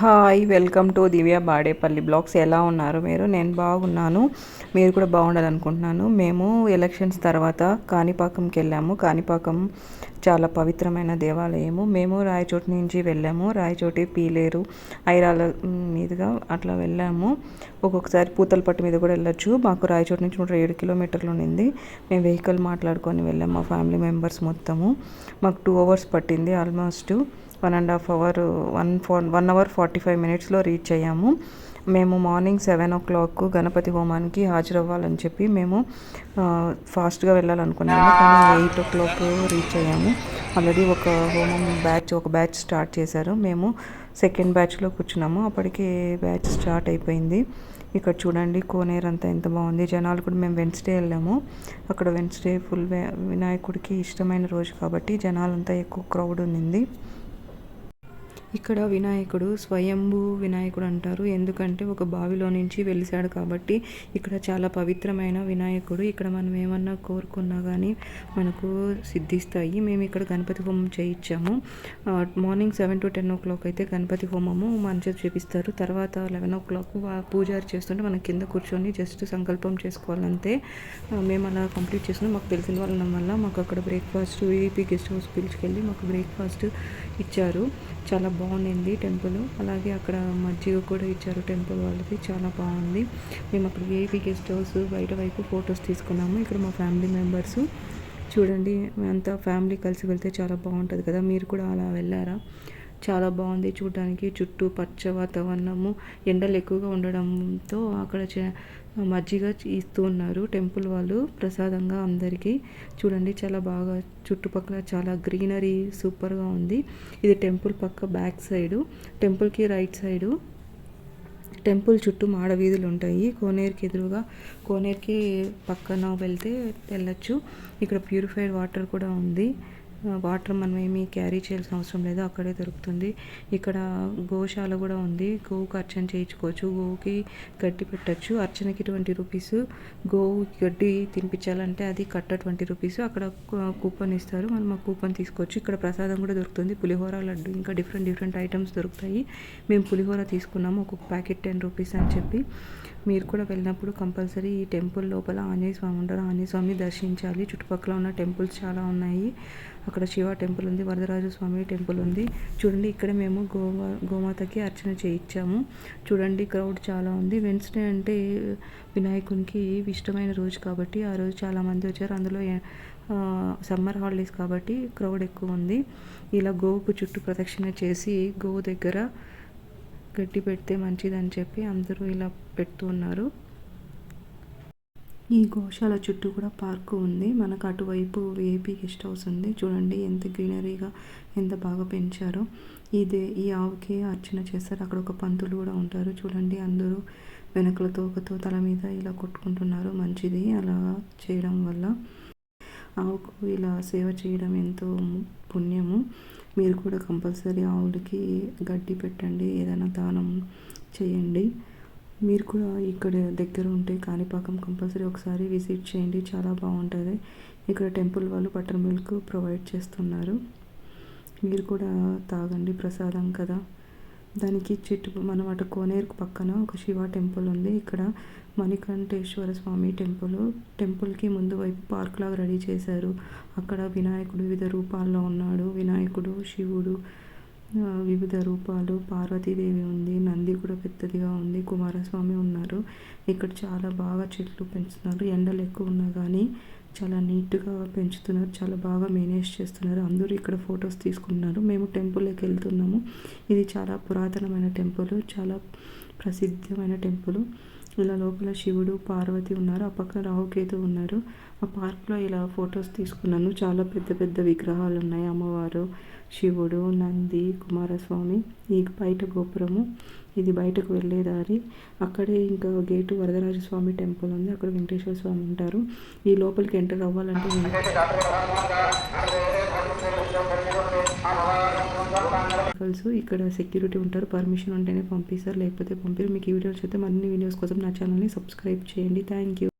Hi welcome to Divya Badepalli blogs. ఎలా ఉన్నారు మీరు? నేను బాగున్నాను. మీరు కూడా బాగుండాలనుకుంటున్నాను. మేము ఎలక్షన్స్ తర్వాత కాణిపాకంకి వెళ్ళాము. కాణిపాకం చాలా పవిత్రమైన దేవాలయము. మేము రాయచోటి నుంచి వెళ్ళాము. రాయచోటి పీలేరు ఐరాల మీదుగా అట్లా వెళ్ళాము. ఒక్కొక్కసారి పూతలపట్టు మీద కూడా వెళ్ళొచ్చు. మాకు రాయచోటి నుంచి నూట ఏడు కిలోమీటర్లు ఉండింది. మేము వెహికల్ మాట్లాడుకొని వెళ్ళాము మా ఫ్యామిలీ మెంబర్స్ మొత్తము. మాకు టూ అవర్స్ పట్టింది almost. One and half hour one four one hour forty five మినిట్స్లో రీచ్ అయ్యాము. మేము morning seven o'clock Ganapati హోమానికి హాజరవ్వాలని చెప్పి మేము ఫాస్ట్గా వెళ్ళాలనుకున్నాము. కానీ ఎయిట్ ఓ క్లాక్ రీచ్ అయ్యాము. ఆల్రెడీ ఒక హోమం బ్యాచ్ ఒక బ్యాచ్ స్టార్ట్ చేశారు. మేము సెకండ్ బ్యాచ్లో కూర్చున్నాము. అప్పటికే బ్యాచ్ స్టార్ట్ అయిపోయింది. ఇక్కడ చూడండి కోనేరు అంతా ఎంత బాగుంది. జనాలు కూడా మేము వెన్స్డే వెళ్ళాము. అక్కడ వెన్స్డే ఫుల్ వినాయకుడికి ఇష్టమైన రోజు కాబట్టి జనాలంతా ఎక్కువ క్రౌడ్ ఉంది ఇక్కడ వినాయకుడు స్వయంభూ వినాయకుడు అంటారు. ఎందుకంటే ఒక బావిలో నుంచి వెలిసాడు కాబట్టి ఇక్కడ చాలా పవిత్రమైన వినాయకుడు. ఇక్కడ మనం ఏమన్నా కోరుకున్నా కానీ మనకు సిద్ధిస్తాయి. మేము ఇక్కడ గణపతి హోమం చేయించాము. Morning seven to ten o'clock అయితే గణపతి హోమము మంచిగా చేపిస్తారు. తర్వాత లెవెన్ ఓ క్లాక్ పూజారి చేస్తుంటే మనం కింద కూర్చొని జస్ట్ సంకల్పం చేసుకోవాలంతే. మేము అలా కంప్లీట్ చేసుకుని మాకు తెలిసిన వాళ్ళ వల్ల మాకు అక్కడ బ్రేక్ఫాస్ట్ ఏపీ గెస్ట్ హౌస్ పిలిచుకెళ్ళి మాకు బ్రేక్ఫాస్ట్ ఇచ్చారు. చాలా బాగుంది టెంపుల్. అలాగే అక్కడ మజ్జిగ కూడా ఇచ్చారు టెంపుల్ వాళ్ళకి చాలా బాగుంది. మేము అక్కడ ఏపీ గెస్ట్ హౌస్ బయట వైపు ఫొటోస్ తీసుకున్నాము. ఇక్కడ మా ఫ్యామిలీ మెంబర్స్. చూడండి అంతా ఫ్యామిలీ కలిసి వెళ్తే చాలా బాగుంటుంది కదా. మీరు కూడా అలా వెళ్ళారా? చాలా బాగుంది చూడడానికి. చుట్టూ పచ్చ వాతావరణము ఎండలు ఎక్కువగా ఉండడంతో అక్కడ మజ్జిగ ఇస్తూ ఉన్నారు టెంపుల్ వాళ్ళు ప్రసాదంగా అందరికీ. చూడండి చాలా బాగా చుట్టుపక్కల చాలా గ్రీనరీ సూపర్గా ఉంది. ఇది టెంపుల్ పక్క బ్యాక్ సైడు టెంపుల్కి రైట్ సైడు. టెంపుల్ చుట్టూ మాడవీధులు ఉంటాయి. కోనేరుకి ఎదురుగా కోనేరుకి పక్కన వెళ్తే వెళ్ళచ్చు. ఇక్కడ ప్యూరిఫైడ్ వాటర్ కూడా ఉంది. వాటర్ మనం ఏమీ క్యారీ చేయాల్సిన అవసరం లేదు అక్కడే దొరుకుతుంది. ఇక్కడ గోశాల కూడా ఉంది. గోవుకి అర్చన చేయించుకోవచ్చు. గోవుకి గడ్డి పెట్టచ్చు. అర్చనకి ట్వంటీ రూపీస్. గోవు గడ్డి తినిపించాలంటే అది కట్ట ట్వంటీ రూపీస్. అక్కడ కూపన్ ఇస్తారు. మనం ఆ కూపన్ తీసుకోవచ్చు. ఇక్కడ ప్రసాదం కూడా దొరుకుతుంది. పులిహోర లడ్డు ఇంకా డిఫరెంట్ డిఫరెంట్ ఐటమ్స్ దొరుకుతాయి. మేము పులిహోర తీసుకున్నాము. ఒక్కొక్క ప్యాకెట్ టెన్ రూపీస్ అని చెప్పి. మీరు కూడా వెళ్ళినప్పుడు కంపల్సరీ ఈ టెంపుల్ లోపల ఆంజనేయ స్వామి ఉంటారు. ఆంజనేయ స్వామి దర్శించాలి. చుట్టుపక్కల ఉన్న టెంపుల్స్ చాలా ఉన్నాయి. అక్కడ శివ టెంపుల్ ఉంది వరదరాజు స్వామి టెంపుల్ ఉంది. చూడండి ఇక్కడ మేము గోమా గోమాతకి అర్చన చేయించాము. చూడండి క్రౌడ్ చాలా ఉంది. వెన్స్డే అంటే వినాయకునికి ఇష్టమైన రోజు కాబట్టి ఆ రోజు చాలామంది వచ్చారు. అందులో సమ్మర్ హాలిడేస్ కాబట్టి క్రౌడ్ ఎక్కువ ఉంది. ఇలా గోవుకు చుట్టూ ప్రదక్షిణ చేసి గోవు దగ్గర గడ్డి పెడితే మంచిదని చెప్పి అందరూ ఇలా పెడుతూ ఉన్నారు. ఈ గోశాల చుట్టూ కూడా పార్కు ఉంది. మనకు అటువైపు ఏపీ గెస్ట్ హౌస్ ఉంది. చూడండి ఎంత గ్రీనరీగా ఎంత బాగా పెంచారో. ఇదే ఈ ఆవుకి అర్చన చేస్తారు. అక్కడ ఒక పంతులు కూడా ఉంటారు. చూడండి అందరూ వెనకల తోకతో తల మీద ఇలా కొట్టుకుంటున్నారు. మంచిది. అలా చేయడం వల్ల ఆవుకు ఇలా సేవ చేయడం ఎంతో పుణ్యము. మీరు కూడా కంపల్సరీ ఆవులకి గడ్డి పెట్టండి. ఏదైనా దానం చేయండి. మీరు కూడా ఇక్కడ దగ్గర ఉంటే కాణిపాకం కంపల్సరీ ఒకసారి విజిట్ చేయండి. చాలా బాగుంటుంది. ఇక్కడ టెంపుల్ వాళ్ళు బటర్ మిల్క్ ప్రొవైడ్ చేస్తున్నారు. మీరు కూడా తాగండి ప్రసాదం కదా. దానికి చెట్టు మనం అటు కోనేరుకు పక్కన ఒక శివ టెంపుల్ ఉంది. ఇక్కడ మణికంఠేశ్వర స్వామి టెంపుల్ టెంపుల్కి ముందు వైపు పార్క్ లాగా రెడీ చేశారు. అక్కడ వినాయకుడు వివిధ రూపాల్లో ఉన్నాడు. వినాయకుడు శివుడు వివిధ రూపాలు. పార్వతీదేవి ఉంది నంది కూడా పెద్దదిగా ఉంది కుమారస్వామి ఉన్నారు. ఇక్కడ చాలా బాగా చెట్లు పెంచుతున్నారు. ఎండలు ఎక్కువ ఉన్నా కానీ చాలా నీట్గా పెంచుతున్నారు. చాలా బాగా మేనేజ్ చేస్తున్నారు. అందరూ ఇక్కడ ఫొటోస్ తీసుకుంటున్నారు. మేము టెంపుల్కి వెళ్తున్నాము. ఇది చాలా పురాతనమైన టెంపుల్ చాలా ప్రసిద్ధమైన టెంపుల్. ఇలా లోపల శివుడు పార్వతి ఉన్నారు. ఆ పక్కన రాహుకేతు ఉన్నారు. ఆ పార్క్లో ఇలా ఫొటోస్ తీసుకున్నాను. చాలా పెద్ద పెద్ద విగ్రహాలు ఉన్నాయి. అమ్మవారు శివుడు నంది కుమారస్వామి. ఈ బయట గోపురము. ఇది బయటకు వెళ్ళే దారి. అక్కడే ఇంకా గేటు వరదరాజస్వామి టెంపుల్ ఉంది. అక్కడ వెంకటేశ్వర స్వామి ఉంటారు. ఈ లోపలికి ఎంటర్ అవ్వాలంటే ఇక్కడ సెక్యూరిటీ ఉంటారు పర్మిషన్ ఉంటేనే పంపిస్తారు లేకపోతే పంపిరు. మీకు ఈ వీడియోస్ అయితే మరిన్ని వీడియోస్ కోసం నా ఛానల్ని సబ్స్క్రైబ్ చేయండి. Thank you.